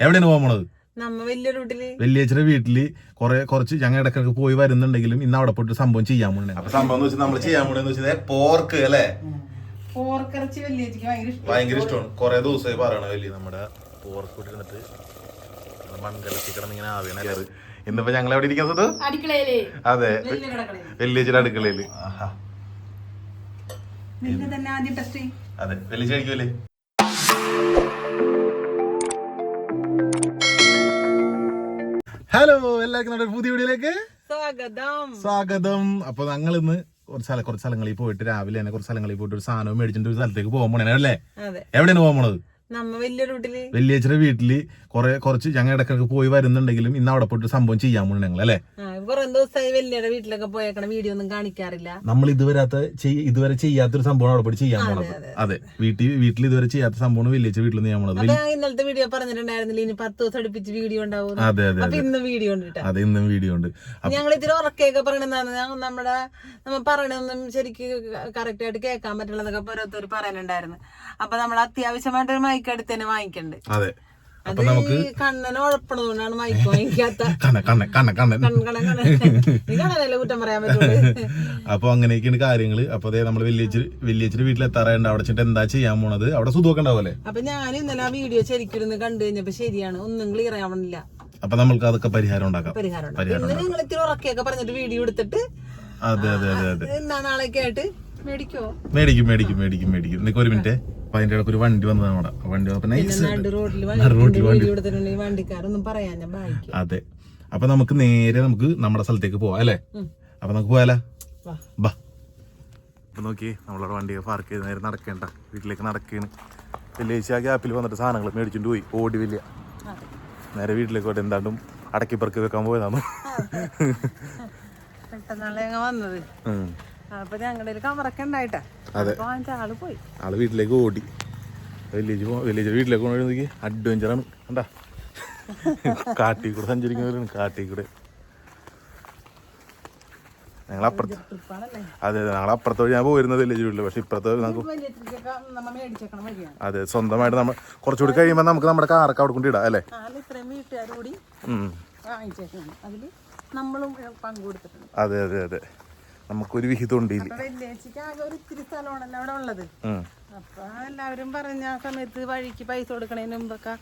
എവിടെയാണ് പോകാൻ പോണത്? വെള്ളിയാഴ്ച വീട്ടിൽ കുറെ കുറച്ച് ഞങ്ങൾ ഇടക്കിടക്ക് പോയി വരുന്നുണ്ടെങ്കിലും ഇന്ന് അവിടെ പോയിട്ട് സംഭവം ചെയ്യാൻ പോണേ. അപ്പൊ സംഭവം എന്ന് വെച്ചാൽ നമ്മൾ ചെയ്യാൻ പോണെന്ന് വെച്ചാൽ പോർക്ക് അല്ലേ? പോർക്കിറച്ചി ഭയങ്കര ഇഷ്ടം. ഭയങ്കര ഇഷ്ടമാണ്. കുറെ ദിവസമായി പറയണ വലിയ നമ്മുടെ പോർക്ക് ഇട്ടിരുന്നിട്ട് കിടന്ന് ഇങ്ങനെ ഇന്നിപ്പോ ഞങ്ങൾ എവിടെ ഇരിക്കുന്നത് അടുക്കളയിൽ. അതെ. വെള്ളിയാഴ്ച അടുക്കളയിൽ. അതെ. വെള്ളിയാഴ്ച ഹലോ എല്ലാവർക്കും നമ്മുടെ പുതിയ വീഡിയോയിലേക്ക് സ്വാഗതം. സ്വാഗതം. അപ്പൊ ഞങ്ങൾ ഇന്ന് കുറച്ച് സ്ഥലം കുറച്ച് സ്ഥലങ്ങളിൽ പോയിട്ട് രാവിലെ തന്നെ കുറച്ച് സ്ഥലങ്ങളിൽ പോയിട്ട് ഒരു സാധനം മേടിച്ചിട്ട് ഒരു സ്ഥലത്തേക്ക് പോകാൻ പോണേ അല്ലേ എവിടെയാണ് പോകാൻ പോണത്? നമ്മ വലിയ റൂട്ടിൽ? വെള്ളിയാഴ്ച വീട്ടിൽ കുറെ കുറച്ച് ഞങ്ങൾ ഇടയ്ക്കൊക്കെ പോയി വരുന്നുണ്ടെങ്കിലും ഇന്ന് അവിടെ പോയിട്ട് സംഭവം ചെയ്യാൻ പോണേ ഞങ്ങൾ അല്ലേ? വീട്ടിലൊക്കെ പോയേക്കണ വീഡിയോ ഒന്നും കാണിക്കാറില്ല. നമ്മൾ ഇതുവരാത്ത ഇതുവരെ ചെയ്യാത്തൊരു സംഭവം അവിടെ പോയി ചെയ്യാൻ പോണത്. അതെ വീട്ടിൽ വീട്ടിൽ ഇതുവരെ ചെയ്യാത്ത സംഭവം വെള്ളിയാഴ്ച വീട്ടിൽ ചെയ്യാൻ പോണത്. ഇന്നലത്തെ വീഡിയോ പറഞ്ഞിട്ടുണ്ടായിരുന്നില്ല? ഇനി പത്ത് ദിവസം അടുപ്പിച്ച് വീഡിയോ ഉണ്ടാവും അതെ അതെ ഇന്നും വീഡിയോ ഉണ്ട് അതെ ഇന്നും വീഡിയോ ഉണ്ട്. ഞങ്ങൾ ഇതിൽ ഉറക്കൊക്കെ പറയണെന്നാണ് നമ്മുടെ നമ്മൾ പറയണൊന്നും ശരിക്കും കറക്റ്റ് ആയിട്ട് കേൾക്കാൻ പറ്റില്ലെന്നൊക്കെ ഓരോരുത്തർ പറയാനുണ്ടായിരുന്നു അപ്പൊ നമ്മൾ അത്യാവശ്യമായിട്ട് ഒരു മൈക്ക് അടുത്ത് തന്നെ വാങ്ങിക്കണ്ട്. അതെ. അത് നമുക്ക് കണ്ണനെ ഉഴപ്പണതുകൊണ്ടാണ് മൈക്ക് വാങ്ങിക്കാത്ത കുറ്റം പറയാൻ അപ്പൊ അങ്ങനെയൊക്കെയാണ് കാര്യങ്ങൾ. അപ്പൊ അതെ നമ്മൾ വെള്ളിയാഴ്ച വെള്ളിയാഴ്ച വീട്ടിൽ എത്താറുണ്ട് അവിടെ ചെന്നിട്ട് എന്താ ചെയ്യാൻ പോണത്? അവിടെ സുഖമൊക്കെ ഉണ്ടാവല്ലേ അപ്പൊ ഞാൻ ഇന്നലെ ആ വീഡിയോ ശരിക്കും കണ്ടു കഴിഞ്ഞപ്പോ ശരിയാണ്. ഒന്നും ക്ലിയർ ആവണില്ല. അപ്പൊ നമ്മൾക്ക് അതൊക്കെ പരിഹാരം ഉണ്ടാക്കാം. പരിഹാരം നിങ്ങൾ അപ്പൊ ഇത്തിരി ഉറക്കെയൊക്കെ പറഞ്ഞിട്ട് വീഡിയോ എടുത്തിട്ട് അതെ അതെ അതെ അതെ. നാളേക്ക് ആയിട്ട് മേടിക്കോ? മേടിക്കും മേടിക്കും മേടിക്കും മേടിക്കും. നിനക്ക് ഒരു മിനിറ്റ്. അപ്പൊ അതിന്റെ ഇടയ്ക്ക് ഒരു വണ്ടി വന്നതാണ് അവിടെ. ആ വണ്ടി വന്നപ്പോ അതെ. അപ്പൊ നമുക്ക് നേരെ നമുക്ക് നമ്മുടെ സ്ഥലത്തേക്ക് പോവാം അല്ലേ? അപ്പൊ നമുക്ക് പോയാലോ. ബാ. അപ്പൊ നോക്കി നമ്മളവിടെ വണ്ടി പാർക്ക് ചെയ്ത് നേരെ നടക്കേണ്ട. വീട്ടിലേക്ക് നടക്കേണ്. വെള്ളിയാഴ്ച ആ ഗ്യാപ്പിൽ വന്നിട്ട് സാധനങ്ങൾ മേടിച്ചിട്ട് പോയി. ഓടി വലിയ നേരെ വീട്ടിലേക്ക് പോയിട്ട് എന്താണ്ടും അടക്കിപ്പറക്കി വെക്കാൻ പോയതാണ്. പെട്ടെന്നാണ് വന്നത്. അപ്പൊ ഞങ്ങളുടെ കവറൊക്കെ ഉണ്ടായിട്ടാ. വാങ്ങിച്ച ആൾ പോയി. ആൾ വീട്ടിലേക്ക് ഓടി. വില്ലേജ് വില്ലേജ് വീട്ടിലേക്ക് പോകണ നോക്കി അഡ്വഞ്ചറാണ് കണ്ടാ? കാട്ടി കൂടെ സഞ്ചരിക്കുന്നവരാണ് കാട്ടി കൂടെ. ഞങ്ങൾ അപ്പുറത്ത് അതെ അതെ ഞങ്ങൾ അപ്പുറത്ത് വഴി ഞാൻ പോയിരുന്നത് വില്ലേജ് വീട്ടിൽ പക്ഷെ ഇപ്പുറത്തെ നമുക്ക് അതെ സ്വന്തമായിട്ട് നമ്മൾ കുറച്ചുകൂടി കഴിയുമ്പോൾ നമുക്ക് നമ്മുടെ കാർക്ക് അവിടെ കൊണ്ടിടാം അല്ലേ? അതെ അതെ അതെ. നമുക്കൊരു വിഹിതം ഉണ്ട് അപ്പൊ എല്ലാവരും പറഞ്ഞ ആ സമയത്ത് വഴിക്ക് പൈസ കൊടുക്കണതിന് മുമ്പൊക്കെ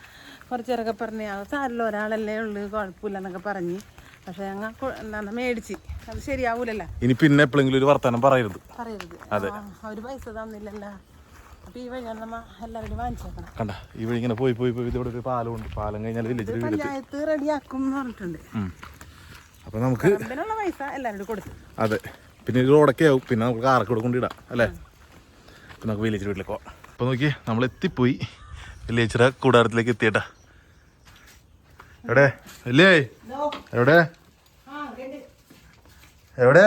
കുറച്ചേരൊക്കെ പറഞ്ഞ ആ സാരില്ല ഒരാളല്ലേ ഉള്ളു കുഴപ്പമില്ല എന്നൊക്കെ പറഞ്ഞ്. പക്ഷെ ഞങ്ങൾ എന്താണ് മേടിച്ച്. അത് ശരിയാവൂലല്ലോ. ഇനി പിന്നെ എപ്പോഴെങ്കിലും ഒരു വർത്തമാനം പറയരുത്. പറയരുത്. അതെ. അവർ പൈസ തന്നില്ലല്ലോ. അപ്പൊ ഈ വഴിയാണ് നമ്മ എല്ലാവരും വാങ്ങിച്ചേക്കണം. കണ്ട? ഈ വഴി ഇങ്ങനെ പോയി പോയി പോയി ഇവിടെ ഒരു പാലമുണ്ട്. പാലം കഴിഞ്ഞാൽ വില്ലേജ് പഞ്ചായത്ത് റെഡിയാക്കും എന്ന് പറഞ്ഞിട്ടുണ്ട് അപ്പൊ നമുക്ക് പൈസ എല്ലാവരും കൊടുത്തു. അതെ. പിന്നെ ഇത് റോഡൊക്കെ ആവും. പിന്നെ നമുക്ക് കാറൊക്കെ കൊണ്ടിടാം അല്ലേ? പിന്നെ നമുക്ക് വില്ലേജ് വീട്ടിലേക്ക് പോവാം. അപ്പൊ നോക്കി നമ്മൾ എത്തിപ്പോയി. വില്ലേജിയുടെ കൂടാരത്തിലേക്ക് എത്തിയട്ടാ. എവിടെ? അല്ലേ എവിടെ? എവിടെ?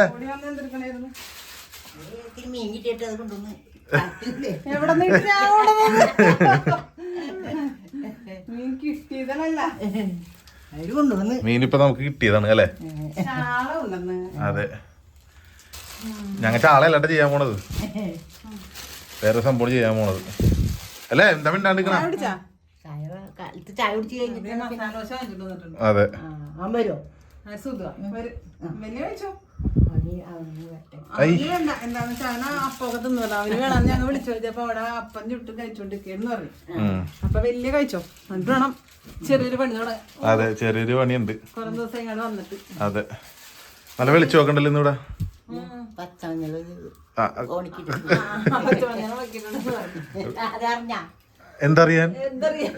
മീനിപ്പോ നമുക്ക് കിട്ടിയതാണ് അല്ലേ? ചാള ഉണ്ടെന്ന് ആളെ അല്ലാണ്ട് ചെയ്യാൻ പോണത്. വേറെ സംഭവം ചെയ്യാൻ പോണത്. അല്ലേ? എന്താ മിണ്ടാണ്ടിക്കണ അതെ. എന്താന്ന് വെച്ചാൽ അപ്പൊക്കെ അവന് വേണം ഞങ്ങൾ വിളിച്ചു ചോദിച്ചപ്പോ അവിടെ അപ്പം ചുട്ട് കഴിച്ചോണ്ടിരിക്കുന്നു പറയും. അപ്പൊ വലിയ കഴിച്ചോ? എന്നിട്ട് വേണം. ചെറിയൊരു പണി അതെ ചെറിയൊരു പണിയുണ്ട്. കുറേ ദിവസം ഇങ്ങോട്ട് വന്നിട്ട്. അതെ. നല്ല വിളിച്ചു നോക്കണ്ടല്ലോ ഇന്നിവിടെ. എന്തറിയാൻ? എന്തറിയാ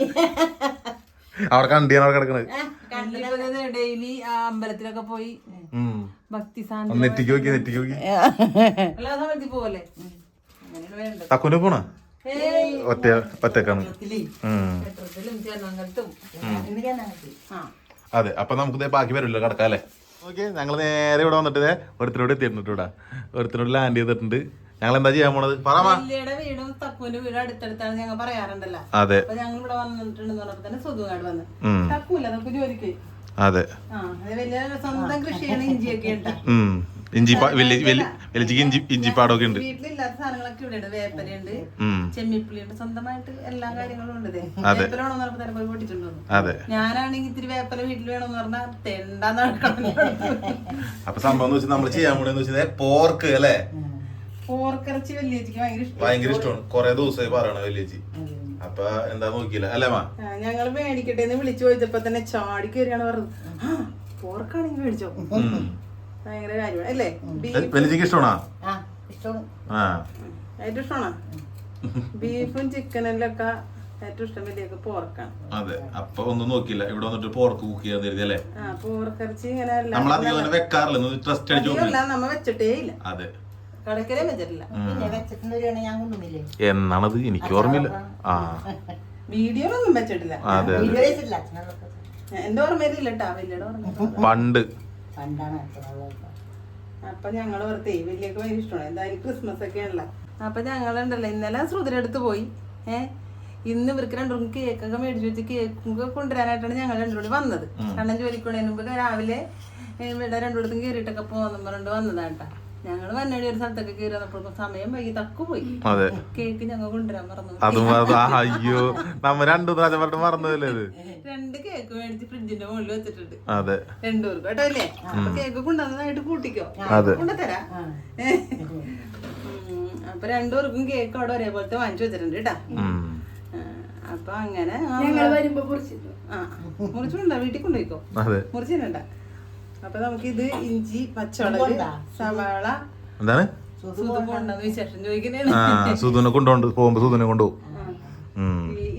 അവിടെ കണ്ടിയാണ് അവിടെ കിടക്കണത്. ഡെയിലി അമ്പലത്തിലൊക്കെ പോയി. ഭക്തി നെറ്റിക്ക് നോക്കി നെറ്റിക്ക് നോക്കി. എല്ലാ വേണ്ടത് തക്കുന്റെ പോണ? ഒറ്റ ഒറ്റക്കാണ്. അതെ അപ്പൊ നമുക്ക് ദേ ബാക്കി വരില്ല കിടക്കാം അല്ലേ? ഓക്കെ ഞങ്ങൾ നേരെ ഇവിടെ വന്നിട്ട് ഒരുത്തരോട് എത്തിയിട്ടുണ്ട് ഇവിടെ. ഒരുത്തരോട് ലാൻഡ് ചെയ്തിട്ടുണ്ട്. ഞങ്ങൾ എന്താ ചെയ്യാൻ പോണത്? പറയാ വല്യയുടെ വീടും തക്കുവിന്റെ വീടും അടുത്തടുത്താണ് ഞങ്ങൾ പറയാറുണ്ടല്ലോ. അതെ. ഞങ്ങൾ ഇവിടെ വന്നിട്ടുണ്ടെന്ന് പറഞ്ഞപ്പോ തന്നെ സുഖമായിട്ട് വന്ന്. തക്കൂല നമുക്ക് ജോലിക്ക് അതെ. വലിയ ഇഞ്ചി വില്ലേജിക്ക് ഇഞ്ചി ഇഞ്ചിപ്പാടമൊക്കെ ഉണ്ട്. വീട്ടിലില്ലാത്ത സാധനങ്ങളൊക്കെ ഇവിടെ ഉണ്ട് വേപ്പലുണ്ട് സ്വന്തമായിട്ട് എല്ലാ കാര്യങ്ങളും ഉണ്ട് ദേ. അതെ. വേപ്പല വേണമെന്ന് പറഞ്ഞപ്പോ തന്നെ പോയി അതെ. ഞാനാണെങ്കിൽ ഇത്തിരി വേപ്പല വീട്ടിൽ വേണമെന്ന് പറഞ്ഞാൽ തെണ്ടാന്ന് അപ്പൊ സംഭവം വെച്ചാൽ നമ്മൾ ചെയ്യാൻ പോണെന്ന് വെച്ചാൽ പോർക്ക് അല്ലേ? പോർക്കിറച്ചി വലിയ ഭയങ്കര ഇഷ്ടം. ഭയങ്കര ഇഷ്ടമാണ്. കൊറേ ദിവസമായി പറയണ വലിയേച്ചി. അപ്പൊ എന്താ നോക്കിയില്ല. അല്ലേ മാ? ഞങ്ങൾ മേടിക്കട്ടെ എന്ന് വിളിച്ചു പോയപ്പോ തന്നെ ചാടി കയറിയാണ് പറഞ്ഞത്. "ആ, പോർക്കാണെങ്കിൽ മേടിച്ചോ. ഭയങ്കര കാര്യമാണ്. അല്ലേ? ബീഫ് വലിയച്ചിക്ക് ഇഷ്ടമാണോ ആ. ഏറ്റവും ഇഷ്ടമാണോ? ബീഫും ചിക്കനിലൊക്കെ ഏറ്റവും ഇഷ്ടം വലിയൊക്കെ പോർക്കാണ്. അതെ. അപ്പൊ ഒന്നും നോക്കിയില്ല. ഇവിടെ വന്നിട്ട് പോർക്ക് കുക്ക് ചെയ്യാൻ കരുതി അല്ലേ? ആ പോർക്കിറച്ചി ഇങ്ങനെ നമ്മൾ അധികം വെക്കാറില്ല. ട്രസ്റ്റ് അടിച്ചു നോക്കി. നമ്മ വെച്ചിട്ടേ ഇല്ല. അതെ. കടക്കരേ വെച്ചിട്ടില്ല. എന്നാണത്? എനിക്ക് ഓർമ്മയില്ല. ആ. വീഡിയോയിലൊന്നും വെച്ചിട്ടില്ല. അതെ അതെ. വീഡിയോ വെച്ചിട്ടില്ല അച്ഛനുള്ളപ്പോ എന്റെ ഓർമ്മയിലില്ല കേട്ടാ വലിയുടെ ഓർമ്മ പണ്ട്. അപ്പൊ ഞങ്ങൾ വെറുതെ വലിയൊക്കെ ഭയങ്കര ഇഷ്ടമാണ്. എന്തായാലും ക്രിസ്മസ് ഒക്കെ ആണല്ലോ. അപ്പൊ ഞങ്ങളുണ്ടല്ലോ ഇന്നലെ ശ്രുതിരടുത്ത് പോയി. ഏ? ഇന്ന് ഇവർക്ക് രണ്ടും കേക്കൊക്കെ മേടിച്ചു വെച്ച് കേക്കൊക്കെ കൊണ്ടുവരാനായിട്ടാണ് ഞങ്ങൾ രണ്ടുകൂടി വന്നത്. കണ്ണൻ ജോലിക്കുള്ള മുമ്പ് രാവിലെ ഇവിടെ രണ്ടുപേർത്തും കയറിയിട്ടൊക്കെ പോകുന്നു പറഞ്ഞിട്ട് വന്നതാട്ടാ ഞങ്ങൾ വന്നടി ഒരു സ്ഥലത്തൊക്കെ കയറി വന്നപ്പോഴേക്കും സമയം വൈകി തക്കു പോയി. അതെ. കേക്ക് ഞങ്ങൾ കൊണ്ടുവരാൻ മറന്നു. അതും അത് അയ്യോ നമ്മ രണ്ടു പ്രാവശ്യം പറഞ്ഞു മറന്നതല്ലേ ഇത്? രണ്ട് കേക്ക് മേടിച്ച് ഫ്രിഡ്ജിന്റെ മുകളിൽ വെച്ചിട്ടുണ്ട്. അതെ. രണ്ടുപേർക്കും കേട്ടോ അല്ലേ? അപ്പൊ കേക്ക് കൊണ്ടുവന്നതായിട്ട് കൂട്ടിക്കോ. അതെ. കൊണ്ടുതരാ. അപ്പൊ രണ്ടുപേർക്കും കേക്ക് അവിടെ ഒരേപോലത്തെ വാങ്ങിച്ചു വെച്ചിട്ടുണ്ട് കേട്ടാ. അപ്പൊ അങ്ങനെ വരുമ്പോ പൊടിച്ചിട്ടു ആ മുറിച്ചുകൊണ്ടാ വീട്ടിൽ കൊണ്ടുപോയിക്കോ? അതെ. മുറിച്ചിട്ടുണ്ട? അപ്പൊ നമുക്കിത് ഇഞ്ചി പച്ചമുളക് സവാള എന്താണ്? സുധുനെ കൊണ്ടുപോണ്ട് പോകുമ്പോ സുധുനെ കൊണ്ടുപോകും.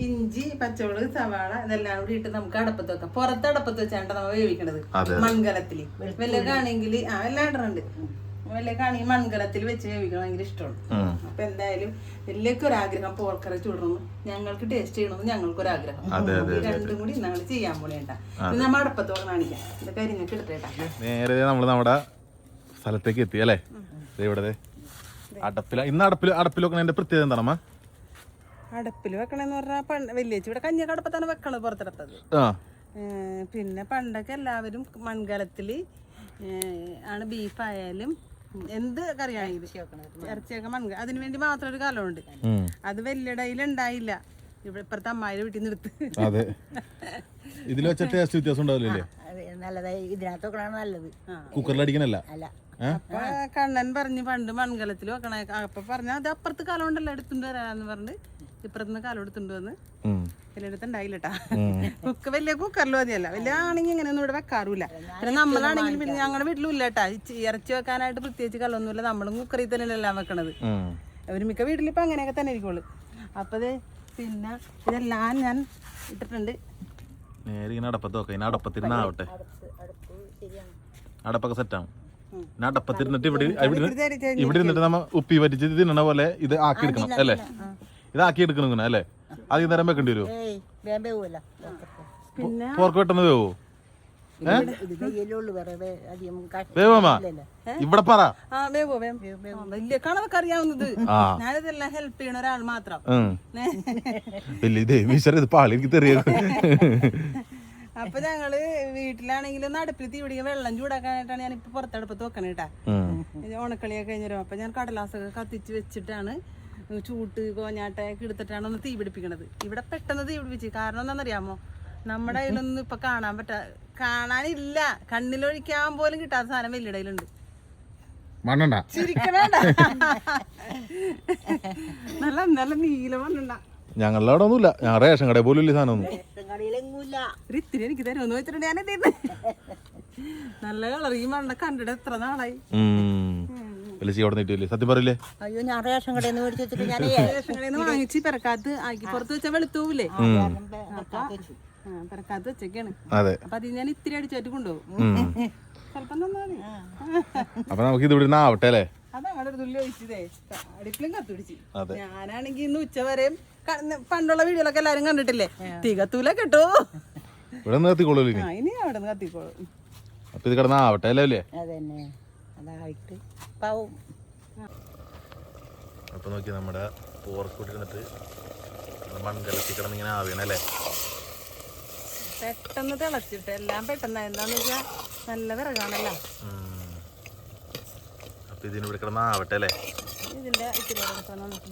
ഇഞ്ചി പച്ചമുളക് സവാള ഇതെല്ലാം കൂടി ഇട്ട് നമുക്ക് അടപ്പത്ത് വെക്കാം. പുറത്ത് അടപ്പത്ത് വെച്ചാണ് നമ്മൾ വേവിക്കണത്. മൺകലത്തിൽ. മൺകലത്തിൽ ആണെങ്കിൽ ആ എല്ലാം ഇടുന്നുണ്ട് വല്ലക്കാണെങ്കിൽ മൺകലത്തിൽ വെച്ച് വേവിക്കണം ഭയങ്കര ഇഷ്ടമാണ്. അപ്പൊ എന്തായാലും വലിയൊക്കെ ഒരാഗ്രഹം പോർക്കറി ചുടണം. ഞങ്ങൾക്ക് ടേസ്റ്റ് ചെയ്യണമെന്ന് അതെ, ഈ രണ്ടും കൂടി ഞങ്ങൾ ചെയ്യാൻ പോണേട്ടാ. ഇത് നമ്മൾ അടപ്പത്ത് കാണിക്കാം. ഇതൊക്കെ കരിഞ്ഞൊക്കെ എടുത്തേട്ടാ നേരെ നമ്മൾ നമ്മുടെ സ്ഥലത്തേക്ക് എത്തി അല്ലേ? ദേ ഇവിടെ ദേ. അടപ്പില. ഇന്ന് അടപ്പിൽ അടപ്പിൽ വെക്കണതിന്റെ പ്രത്യേകത എന്താണമ്മ? അടപ്പിൽ വെക്കണെന്ന് പറഞ്ഞാൽ പണ്ട് വലിയേച്ചി ഇവിടെ കഞ്ഞിയൊക്കെ അടപ്പത്താണ് വെക്കണത് പുറത്തെടുത്തത്. ആ. പിന്നെ പണ്ടൊക്കെ എല്ലാവരും മൺകലത്തിൽ ആണ് ബീഫായാലും എന്ത് കറിയാണെങ്കിലും ഇറച്ചിയൊക്കെ മൺക അതിന് വേണ്ടി മാത്രം ഒരു കാലമുണ്ട്. അത് വലിയ ഉണ്ടായില്ല ഇവിടെ ഇപ്പുറത്തെ അമ്മായിരെ വീട്ടിൽ നിന്ന് എടുത്ത്. അതെ. ഇതിൽ വെച്ചിട്ട് ടേസ്റ്റ് വ്യത്യാസം ഉണ്ടാവില്ലേ നല്ലതായി. ഇതിനകത്ത് വെക്കണതാണ് നല്ലത്. കുക്കറിൽ അടിക്കണല്ല? അല്ല. അപ്പൊ കണ്ണൻ പറഞ്ഞു പണ്ട് മൺകലത്തിൽ വെക്കണേ അപ്പൊ പറഞ്ഞ അത് അപ്പുറത്ത് കാലം ഉണ്ടല്ലോ എടുത്തുകൊണ്ട് വരാന്ന് പറഞ്ഞ് ഇപ്പുറത്തുനിന്ന് കാലം എടുത്തുകൊണ്ട് വന്ന്. വലിയടുത്ത് ഉണ്ടായില്ലട്ടാ കുക്ക് വലിയ കുക്കറിൽ മതിയല്ല. വലിയ ആണെങ്കിൽ ഇങ്ങനെയൊന്നും ഇവിടെ വെക്കാറില്ല പിന്നെ നമ്മളാണെങ്കിൽ പിന്നെ ഞങ്ങളുടെ വീട്ടിലും ഇല്ല കേട്ടാ ഇറച്ചി വെക്കാനായിട്ട് പ്രത്യേകിച്ച് നമ്മളും കുക്കറിൽ തന്നെ എല്ലാം വെക്കണത് ഒരു മിക്ക വീട്ടിലിപ്പോൾ അങ്ങനെയൊക്കെ തന്നെ ഇരിക്കുള്ളൂ. അപ്പോൾ ഇത് പിന്നെ ഇതെല്ലാം ഞാൻ ഇട്ടിട്ടുണ്ട്. നേരെ ഇങ്ങനെ അടപ്പത്ത് വെക്കാം. ഇനി അടപ്പത്തിരുന്നാവട്ടെ. അടപ്പൊക്കെ സെറ്റാവും. പിന്നെ അടപ്പത്തിരുന്നിട്ട് ഇവിടെ ഇവിടെ ഇരുന്നിട്ട് നമ്മ ഉപ്പി പറ്റിച്ച് തിന്നണ പോലെ ഇത് ആക്കി എടുക്കണം അല്ലേ? ഇത് ആക്കി എടുക്കണം ഇങ്ങനെ അല്ലേ? ആദ്യം നേരം വെക്കേണ്ടി വരുമോ പോർക്ക് വെട്ടുന്നത് വേവോ അധികം വേവമ്മ ഇവിടെ പറ ആ വേവോ വേം വലിയ കണവൊക്കെ അറിയാവുന്നത് ആ ഞാനിതെല്ലാം ഹെൽപ്പ് ചെയ്യണ ഒരാൾ മാത്രം. വലിയ ഇതേ ഇത് പാളി എനിക്ക് തെറിയ അപ്പൊ ഞങ്ങൾ വീട്ടിലാണെങ്കിലും അടുപ്പിൽ തീപിടിക്കാൻ വെള്ളം ചൂടാക്കാനായിട്ടാണ് ഞാൻ ഇപ്പൊ പുറത്തടുപ്പത്ത് വെക്കണേ കേട്ടാ ഇത് ഓണക്കളിയൊക്കെ കഴിഞ്ഞു അപ്പൊ ഞാൻ കടലാസൊക്കെ കത്തിച്ച് വെച്ചിട്ടാണ് ചൂട്ട് കോഞ്ഞാട്ടയൊക്കെ എടുത്തിട്ടാണ് ഒന്ന് തീ പിടിപ്പിക്കണത്. ഇവിടെ പെട്ടെന്ന് തീ പിടിപ്പിച്ച്. കാരണം എന്താണെന്നറിയാമോ? നമ്മുടെ കയ്യിലൊന്നും ഇപ്പൊ കാണാൻ പറ്റാ കാണാനില്ല. കണ്ണിലൊഴിക്കാൻ പോലും കിട്ടാത്ത സാധനം വലിയടയിലുണ്ട് മണ്ണണ്ട. നല്ല നല്ല നീല മണ്ണുണ്ട. ഞങ്ങളുടെ അവിടെ ഒന്നുമില്ല. ഞാൻ റേഷൻ കടയിൽ പോലും ഇല്ല. സാധനം ഒന്നും എനിക്ക് തരുമെന്ന് വെച്ചിട്ടുണ്ട് ഞാൻ നല്ല കളർ ഈ മണ്ണ കണ്ടിട്ട് എത്ര നാളായി? വലിയ അവിടെ സത്യം പറയില്ലേ? അയ്യോ ഞാൻ റേഷൻ കടയിൽ നിന്ന് മേടിച്ച് വെച്ചിട്ട് ഞാൻ റേഷൻകടയിൽ നിന്ന് വാങ്ങിച്ച് പെരക്കാത്ത് ആക്കി പുറത്ത് വെച്ചാൽ വെളുത്തൂല്ലേ വെച്ചു ആ പെരക്കാത്ത് വെച്ചൊക്കെയാണ് അതെ. അപ്പൊ ഞാൻ ഇത്തിരി അടിച്ചായിട്ട് കൊണ്ടുപോകും. ചിലപ്പം തന്നാ അപ്പൊ നമുക്ക് ഇത് ഇവിടുന്ന് ആവട്ടെ അല്ലേ? അത് അങ്ങോട്ട് ഒരു തുള്ളി ഒഴിച്ചതേ അടുപ്പിലും കത്തുപിടിച്ച് അതെ. ഞാനാണെങ്കി ഇന്ന് ഉച്ച വരെയും പണ്ടുള്ള വീഡിയോകളൊക്കെ എല്ലാരും കണ്ടിട്ടില്ലേ? തീ കത്തൂല കേട്ടോ. ഇവിടെ നിന്ന് എത്തിക്കോളൂ ഇനി? ഇനി അവിടെ നിന്ന് കത്തിക്കോളും. അപ്പൊ ഇത് കിടന്നാവട്ടെ അല്ലേ അല്ലേ? അതന്നെ. അതായിട്ട് പാവും. അപ്പൊ നോക്കി നമ്മുടെ പോർക്കൂട്ടിരുന്നിട്ട് മൺകലത്തിൽ കിടന്ന് ഇങ്ങനെ ആവിയണല്ലേ? പെട്ടെന്ന് തിളച്ചിട്ട് എല്ലാം പെട്ടെന്ന് എന്താന്ന് വെച്ചാൽ നല്ല വിറകാണല്ലോ. അപ്പൊ ഇതിന് ഇവിടെ കിടന്ന് ആവട്ടെ അല്ലേ? ഇതിന്റെ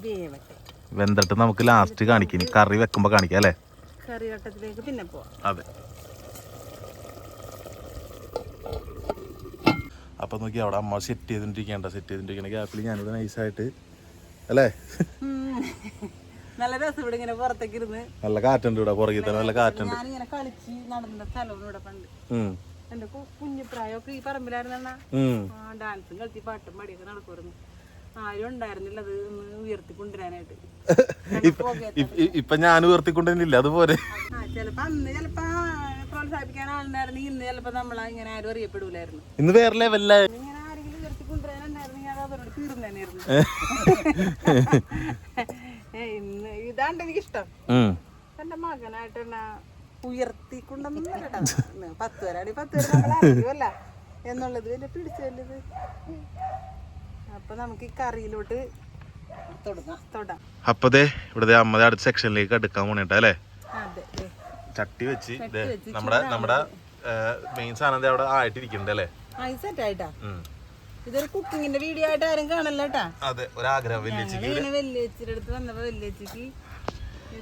വേവട്ടെ. വെന്തിട്ട് നമുക്ക് ലാസ്റ്റ് കാണിക്കും. കറി വെക്കുമ്പോ കാണിക്കാം അല്ലേ? കറി വട്ടത്തിലേക്ക് പിന്നെ പോവാം. അതെ. അപ്പൊ നോക്കി അവിടെ അമ്മ സെറ്റ് ചെയ്തിട്ടിരിക്കണ്ട സെറ്റ് ചെയ്തിട്ടിരിക്കണ ഗ്യാപ്പിൽ ഞാനിവിടെ നൈസായിട്ട് അല്ലേ? നല്ല രസം ഇവിടെ ഇങ്ങനെ പുറത്തേക്ക് ഇരുന്ന്. നല്ല കാറ്റുണ്ട് ഇവിടെ പുറകിൽ തന്നെ നല്ല കാറ്റുണ്ട്. ഞാനിങ്ങനെ കളിച്ച് നടന്ന സ്ഥലമാണ് ഇവിടെ പണ്ട്. എന്റെ ഈ പറമ്പിലായിരുന്ന ഉം. ആ ഡാൻസും കളിച്ച് പാട്ടും പാടിയൊക്കെ നടക്കുമായിരുന്നു. ആരും ഉണ്ടായിരുന്നില്ല അത് ഒന്ന് ഉയർത്തി കൊണ്ടുവരാനായിട്ട് ഇപ്പ- ഞാൻ ഉയർത്തിക്കൊണ്ടിരുന്നില്ല അതുപോലെ. ആ ചിലപ്പോ അന്ന് ചിലപ്പോ പ്രോത്സാഹിപ്പിക്കാൻ ആളുണ്ടായിരുന്നെങ്കിൽ ഇന്ന് ഇങ്ങനെ ആരും അറിയപ്പെടൂലായിരുന്നു. ഇന്ന് വേറെ ലെവലിലായി ഇങ്ങനെ ആരെങ്കിലും ഉയർത്തി കൊണ്ടുവരാനുണ്ടായിരുന്നെങ്കിൽ അത് അവരോട് തീർന്നേനായിരുന്നു ഏ, ഇന്ന് ഇതാണ്ട് എനിക്കിഷ്ടം. എന്റെ മകനായിട്ട് ഉയർത്തി പത്ത് പേരാടി പത്ത് പേര് നമ്മൾ അറിയുമല്ല എന്നുള്ളത് വലിയ പിടിച്ചല്ലേ ഇത് അപ്പൊ നമുക്ക് ഈ കറിയിലോട്ട് തൊടാം. അപ്പൊ ദേ ഇവിടെ അമ്മ അടുത്ത സെക്ഷനിലേക്ക് എടുക്കാൻ പോണേട്ടാ അല്ലേ? അതെ. ചട്ടി വെച്ച് നമ്മടെ നമ്മടെ മെയിൻ സാധനം അവിടെ ആയിട്ടിരിക്കണ്ടേ അല്ലേ. ഇതൊരു കുക്കിങ്ങിന്റെ വീഡിയോ ആയിട്ട് ആരും കാണല്ലട്ടാ അതെ ഒരാഗ്രഹം വെല്ലേച്ചിയുടെ അടുത്ത് വന്നപ്പോ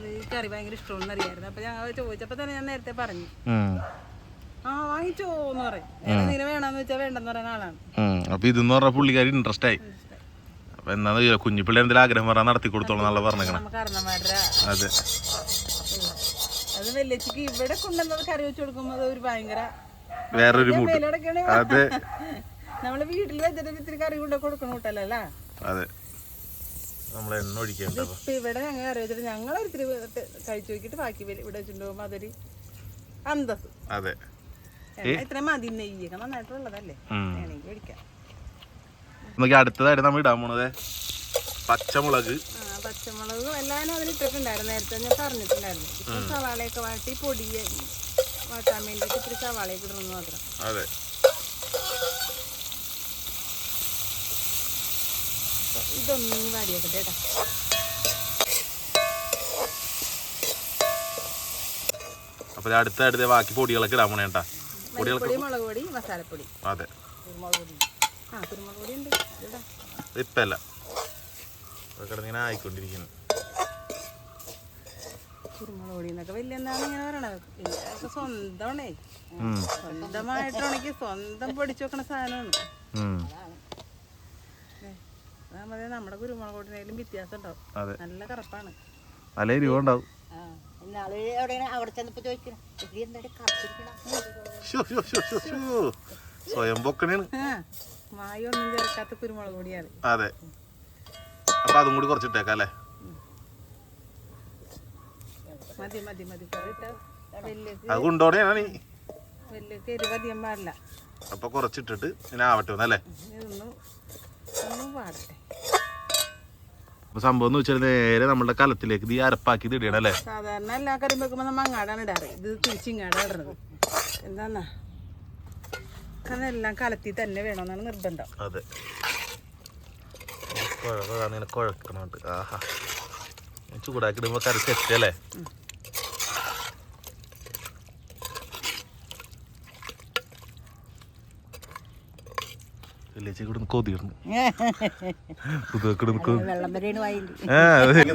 ഈ കറി ഭയങ്കര ഇഷ്ടമാണെന്ന് അറിയായിരുന്നു. അപ്പൊ ഞങ്ങൾ ചോദിച്ചപ്പോ തന്നെ ഞാൻ നേരത്തെ പറഞ്ഞു. ആ വാങ്ങിച്ചോ എന്ന് പറയും ഇങ്ങനെ വേണമെന്ന് വെച്ചാൽ വേണ്ടെന്ന് പറയുന്ന ആളാണ്. അപ്പൊ ഇതെന്ന് പറഞ്ഞ പുള്ളിക്കാരി ഇൻട്രസ്റ്റ് ആയി അപ്പൊ എന്നാ കുഞ്ഞിപ്പിള്ളി എന്തെങ്കിലും ആഗ്രഹം പറഞ്ഞാൽ നടത്തി കൊടുത്തോളാം നല്ല പറഞ്ഞേക്കണം. അത്. വെല്ലേച്ചിക്ക് ഇവിടെ കൊണ്ടുവന്നത് കറി വെച്ച് കൊടുക്കുമ്പോ അത് ഒരു ഭയങ്കര വേറൊരു മൂട്ട് അതെ. നമ്മൾ വീട്ടിൽ വെച്ചിട്ട് ഇത്തിരി കറി കൊണ്ട് കൊടുക്കണ കൂട്ടല്ലേ അതെ. നമ്മൾ എണ്ണ ഒഴിക്കേണ്ട ഇപ്പൊ ഇവിടെ ഞങ്ങൾ കറി വെച്ചിട്ട് ഞങ്ങൾ ഒരിത്തിരി കഴിച്ചു നോക്കിട്ട് ബാക്കി ഇവിടെ വെച്ചിട്ട് പോകുമ്പോ അതൊരു അന്തസ് അതെ. ഇത്ര മതി നെയ്യൊക്കെ നന്നായിട്ടുള്ളതല്ലേ. വേണമെങ്കിൽ ഒഴിക്കാം. നോക്കി അടുത്തതായിട്ട് നമ്മൾ ഇടാൻ പോണത്. പച്ചമുളക്. ആ, പച്ചമുളക് എല്ലാവരും അതിൽ ഇട്ടിട്ടുണ്ടായിരുന്നു. നേരത്തെ ഞാൻ പറഞ്ഞിട്ടുണ്ടായിരുന്നു. ഇപ്പൊ സവാളയൊക്കെ വാട്ടി പൊടി വാട്ടാൻ വേണ്ടിയിട്ട് ഇത്തിരി സവാളയൊക്കെ ഇടുന്നു മാത്രം. അതെ. ഇതൊന്നും വാടിയൊക്കെ കേട്ടോ. അപ്പൊ അടുത്ത അടുത്ത ബാക്കി പൊടികളൊക്കെ ഇടാൻ പോണേട്ടാ. പൊടികളൊക്കെ പൊടി മുളക് പൊടി മസാലപ്പൊടി. അതെ. കുരുമുളക് പൊടി. ആ കുരുമുളക് പൊടി ഉണ്ട്. ഇപ്പല്ല. കിടന്നിങ്ങനെ ആയിക്കൊണ്ടിരിക്കുന്നു. കുരുമുളക് പൊടി എന്നൊക്കെ വലിയ എന്താണ് ഇങ്ങനെ പറയണത്. പിന്നെ അതൊക്കെ സ്വന്തമാണേ. സ്വന്തമായിട്ടാണെങ്കിൽ സ്വന്തം പൊടിച്ചു വെക്കണ സാധനമാണ്. ഉം. അതാകുമ്പോൾ നമ്മുടെ വ്യത്യാസം ഉണ്ടാവും. നല്ല കറുപ്പാണ്. നല്ല എരിവ് ഉണ്ടാവും. ആ ഇന്നാൾ എവിടെയാണ്? അവിടെ ചെന്നപ്പോ ചോദിക്കണം. സ്വയം പൊക്കണേണ്. ആ മായൊന്നും ചേർക്കാത്ത കുരുമുളക് പൊടിയാണ്. അതെ. അപ്പൊ അതും കൂടി കുറച്ചിട്ടേക്കാം അല്ലേ? മതി മതി മതി. അത് കൊണ്ടോടെയാണ് നീ? അധികം പാടില്ല. അപ്പൊ കുറച്ചിട്ടിട്ട് ഇങ്ങനെ ആവട്ടെ ഒന്നല്ലേ ഇതൊന്നും ഒന്നും പാടട്ടെ അപ്പൊ സംഭവം എന്ന് വെച്ചാൽ നേരെ നമ്മുടെ കലത്തിലേക്ക് ഈ അരപ്പാക്കി ഇടണം അല്ലേ? സാധാരണ എല്ലാ കറിയും വെക്കുമ്പോൾ നമ്മൾ അങ്ങാടാണ് ഇടാറ്. ഇത് തിരിച്ചിങ്ങാടാണ് ഇടുന്നത് എന്താന്നാ? അതെല്ലാം കലത്തി തന്നെ വേണമെന്നാണ് നിർബന്ധം. അതെ. കുഴതാണ് ഇങ്ങനെ കുഴക്കണോണ്ട്. ആഹാ. ചൂടാക്കി കറി സെറ്റ് അല്ലേ?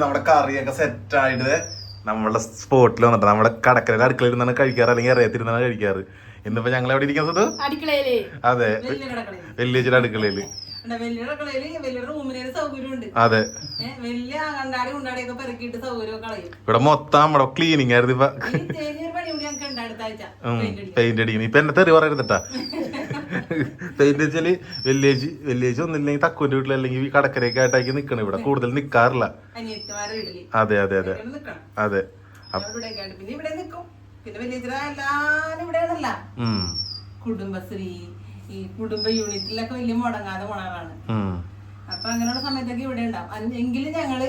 നമ്മുടെ കറിയൊക്കെ സെറ്റ് ആയിട്ട് നമ്മളുടെ സ്പോട്ടിൽ വന്നിട്ട് നമ്മുടെ കടക്കരയുടെ അടുക്കളയിൽ നിന്നാണ് കഴിക്കാറ് അല്ലെങ്കിൽ അറിയത്തിരുന്നാണ് കഴിക്കാറ്. ഇന്നിപ്പോ ഞങ്ങൾ എവിടെ ഇരിക്കുന്നത് അടുക്കളയിലേ. അതെ. വലിയ കിടക്കളയിൽ വലിയ അടുക്കളയിൽ അതെ. വലിയ കണ്ടാടി കുണ്ടാടിയൊക്കെ പെറുക്കിയിട്ട് സൗകര്യം കളയും. ഇവിടെ മൊത്തം നമ്മുടെ ക്ലീനിങ് ആയിരുന്നു ഇപ്പൊ. പെയിന്റ് അടിക്കുന്നു ഇപ്പൊ എന്നെ തെറി പറയരുതട്ടാ. പെയിന്റ് വെച്ചാൽ വെല്ലേജ് വെല്ലേജ് ഒന്നില്ലെങ്കിൽ തക്കൂന്റെ വീട്ടിൽ അല്ലെങ്കിൽ ഈ കടക്കരയൊക്കെ ആയിട്ടാക്കി നിക്കണം ഇവിടെ. കൂടുതൽ നിക്കാറില്ല. അതെ അതെ അതെ. ഇവിടെ അതെ. ഇവിടെ പിന്നെ ഇവിടെ നിൽക്കും പിന്നെ വലിയ എല്ലാരും ഇവിടെയാണല്ല. ഉം. കുടുംബശ്രീ ഈ കുടുംബ യൂണിറ്റിലൊക്കെ വലിയ മുടങ്ങാതെ പോണാറാണ് അപ്പൊ അങ്ങനെയുള്ള സമയത്തൊക്കെ ഇവിടെ ഉണ്ടാവും. എങ്കിലും ഞങ്ങൾ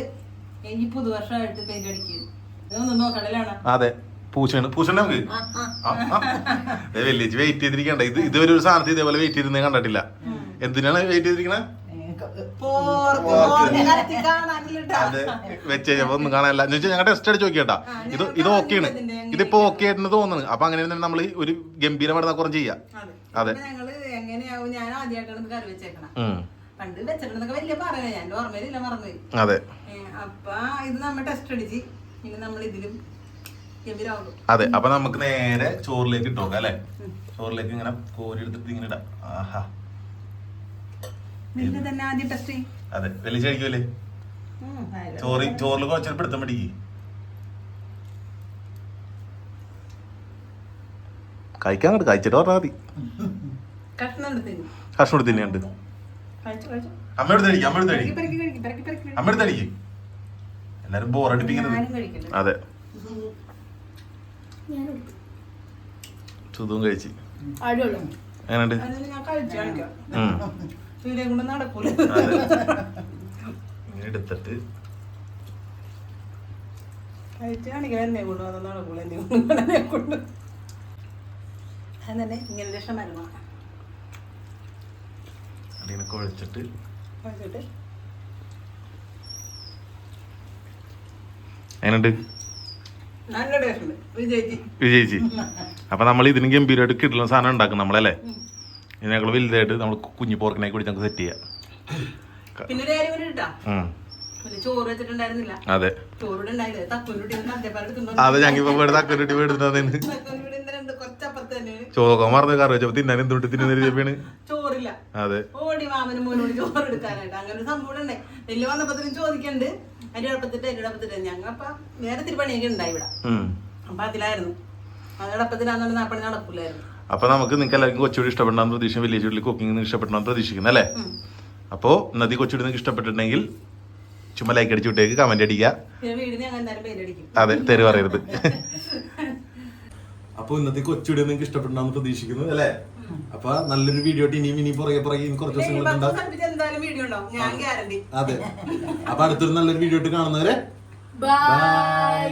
ഈ പുതുവർഷമായിട്ട് പെയിന്റ് അടിക്കും. ഇതൊന്നും അതെ. പൂച്ചയാണ്. പൂച്ചണ്ട നമുക്ക്? വെയിറ്റ് ചെയ്തിരിക്കണ്ട. ഇത് ഇതുവരെ ഒരു സാധനത്തിൽ ഇതേപോലെ വെയിറ്റ് ചെയ്തിരുന്നേ കണ്ടിട്ടില്ല. എന്തിനാണ് വെയിറ്റ് ചെയ്തിരിക്കണേ? വെച്ച് കഴിഞ്ഞപ്പോ ഒന്നും കാണാനല്ല എന്ന് വെച്ചാൽ ഞങ്ങൾ ടെസ്റ്റ് അടിച്ച് നോക്കിയട്ടാ. ഇത് ഇത് ഓക്കെയാണ് ഇതിപ്പോ ഓക്കെ ആയിട്ടെന്ന് തോന്നുന്നു. അപ്പൊ അങ്ങനെ തന്നെ നമ്മൾ ഒരു ഗംഭീരമായിട്ട് കുറഞ്ഞ് ചെയ്യാം. അതെ. പണ്ട് വെച്ചിട്ടുണ്ടെന്നൊക്കെ വലിയ പറയാ ഞാൻ ഓർമ്മയിലില്ല മറന്നുപോയി അതെ. അപ്പൊ ഇത് നമ്മ ടെസ്റ്റ് അടിച്ച് ഇനി നമ്മൾ ഇതിലും അതെ. അപ്പൊ നമുക്ക് നേരെ ചോറിലേക്ക് ഇട്ടോക്കാം അല്ലെ? ചോറിലേക്ക് ഇങ്ങനെ കോരി എടുത്തിട്ട് ഇങ്ങനെ ഇടാം. ആഹാ നിന്നെ തന്നെ ആദ്യം ടെസ്റ്റ് ചെയ്യും അതെ വലിയ കഴിക്കൂലേ ചോറി ചോറിൽ കുറച്ചൊരു പിടുത്തം പിടിക്ക്. കഴിക്കാൻ അങ്ങോട്ട് കഴിച്ചിട്ട് പറഞ്ഞാൽ മതി. കഷ്ണം എടുത്ത് തന്നെയുണ്ട്. അമ്മ അമ്മ അമ്മ എല്ലാരും ബോറടിപ്പിക്കുന്നത് അതെ. ചുതും കഴിച്ച്. എങ്ങനെയുണ്ട്? വീഡിയോ കൊണ്ട് നടക്കൂല. ഇങ്ങനെ എടുത്തിട്ട്. കഴിച്ചു കാണിക്കാൻ എന്നെ കൊണ്ട് വന്ന നടക്കൂല എന്നെ കൊണ്ട് എന്നെ കൊണ്ട്. അതന്നെ ഇങ്ങനെ ലക്ഷം മരുന്നാണ് അതിങ്ങനെ കുഴച്ചിട്ട്. കഴിച്ചിട്ട്. എങ്ങനെയുണ്ട്? നല്ല ടേസ്റ്റ് ഉണ്ട്. വിജയിച്ച്. വിജയിച്ച്. അപ്പൊ നമ്മൾ ഇതിന് ഗംഭീരമായിട്ട് കിട്ടുന്ന സാധനം ഉണ്ടാക്കും നമ്മളല്ലേ? ഞങ്ങൾ വലുതായിട്ട് നമ്മൾ കുഞ്ഞു പോർക്കിനെ കൂടി നമുക്ക് സെറ്റ് ചെയ്യാം. പിന്നെ ഒരു കാര്യം കൂടി ഇട്ടാ. ഉം. ചോറ് വെച്ചിട്ടുണ്ടായിരുന്നില്ല. അതെ. അതെ ഞങ്ങൾ തക്കുരുട്ടി തന്നെയാണ് ചോറൊക്കെ മറന്ന് കറി വെച്ചപ്പോ തിന്നാൻ എന്തുകൊണ്ട് തിന്നുന്ന രീതിയാണ് ചോറില്ല. അതെ. ഓടി മാമനും മോനോട് ചോറ് എടുക്കാനായിട്ട്. അങ്ങനെ ഒരു സംഭവം ഉണ്ടേ. നെല്ല് വന്നപ്പത്തിനും ചോദിക്കണ്ട്. അരി അടപ്പത്തിട്ട് അരി അടപ്പത്തിട്ട്. ഞങ്ങൾ അപ്പൊ നേരെ തിരി പണിയൊക്കെ ഉണ്ടായി ഇവിടെ. അപ്പൊ അതിലായിരുന്നു. അത് നാപ്പണി ആ പണി നടക്കൂലായിരുന്നു. അപ്പൊ നമുക്ക് നിങ്ങൾക്ക് എല്ലാവർക്കും കൊച്ചുകൂടി ഇഷ്ടപ്പെടാന്ന് പ്രതീക്ഷിക്കും വലിയ ചുള്ളി കുക്കിംഗ് ഇഷ്ടപ്പെടണമെന്ന് പ്രതീക്ഷിക്കുന്നു അല്ലേ? അപ്പോ നദി കൊച്ചുകൂടി നിങ്ങൾക്ക് ഇഷ്ടപ്പെട്ടിട്ടുണ്ടെങ്കിൽ ചുമ്മാ ലൈക്ക് അടിച്ചു വിട്ടേക്ക് കമന്റ് അടിക്കുക. അതെ തെറി പറയരുത്. അപ്പൊ ഇന്നത്തെ കൊച്ചുകൂടി നിങ്ങൾക്ക് ഇഷ്ടപ്പെടണമെന്ന് പ്രതീക്ഷിക്കുന്നു അല്ലേ? അപ്പൊ നല്ലൊരു വീഡിയോ ഇനിയും ഇനി പുറകെ പുറകെ ഇനി കുറച്ച് ദിവസങ്ങൾ അതെ. അപ്പൊ അടുത്തൊരു നല്ലൊരു വീഡിയോ കാണുന്നവരെ ബൈ